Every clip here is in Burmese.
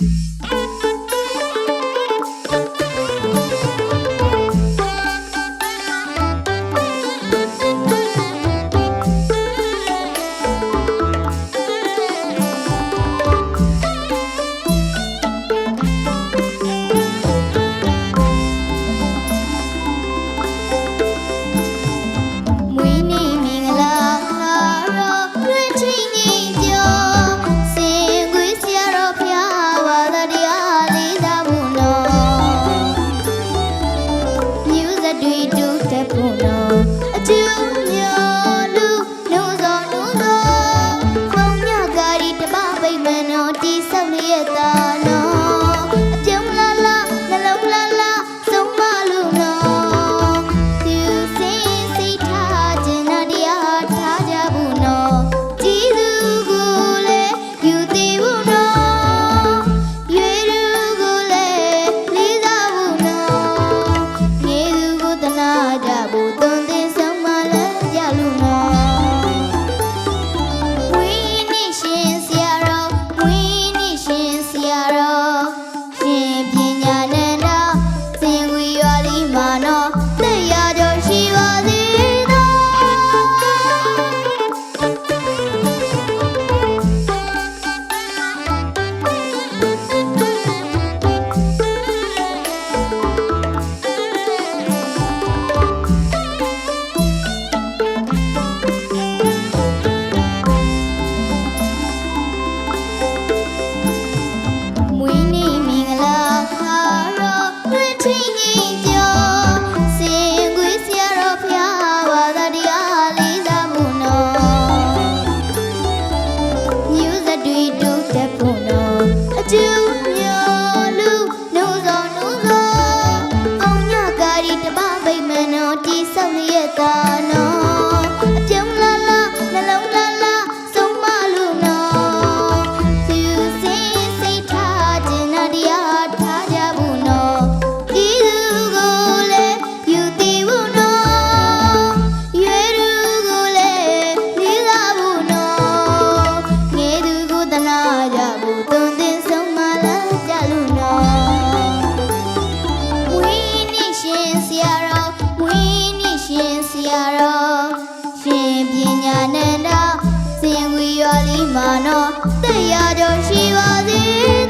Oh! ता ရာတော်ရှင်ပညာနန္ဒစင်ဝီရောလီမာနောတရားတော်ရှိပါစေ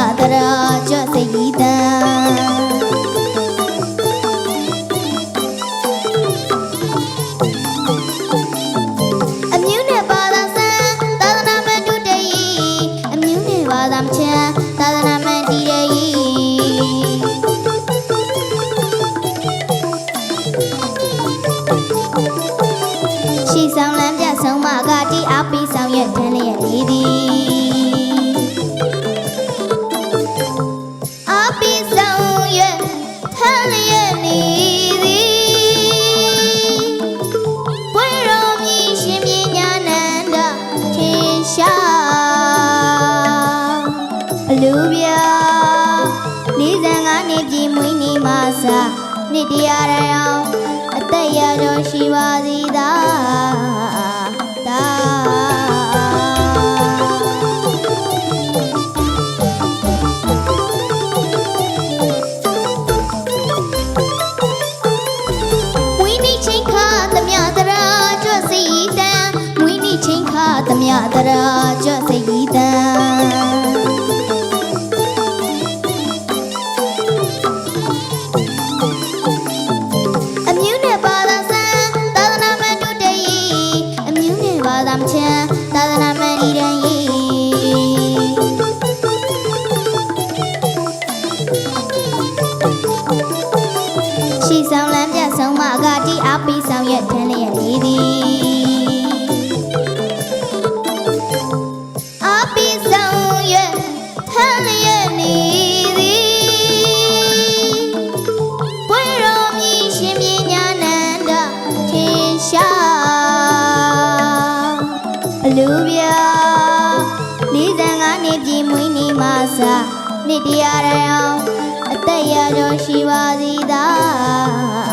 သမျှတရာကြွစိတ်ဤတံအမြူးနဲ့ပါသာဆန်းသာသနာမန်တုတည်အမြူးနဲ့ပါသာမချမ်းသာသနာမန်တည်ရည်ရှိဆောင်လမ်းပြဆုံးမကတိအားပေးဆောင်ရွက်ထမ်းလျက်နေသည် နှစ်တရားရအောင်အသက်ရတော်ရှိပါသည်သာသာမွေးနေ့ချင်းခါသမျှတရာကြွစီတံမွေးနေ့ချင်းခါသမျှတရာကြွစီတံ သာသနာမန်ဤတန်ဤရှိဆောင်လမ်းပြဆုံးမကတိအားပေးဆောင်ရွက်ထမ်းလျက်နေသည်အားပေးဆောင်ရွက်ထမ်းလျက်နေသည်ပွ လူပြ45နှစ်ပြည့်မွေးနေ့မှာစာနှစ်တရားရအောင်အသက်ရတော်ရှိပါသည်သာ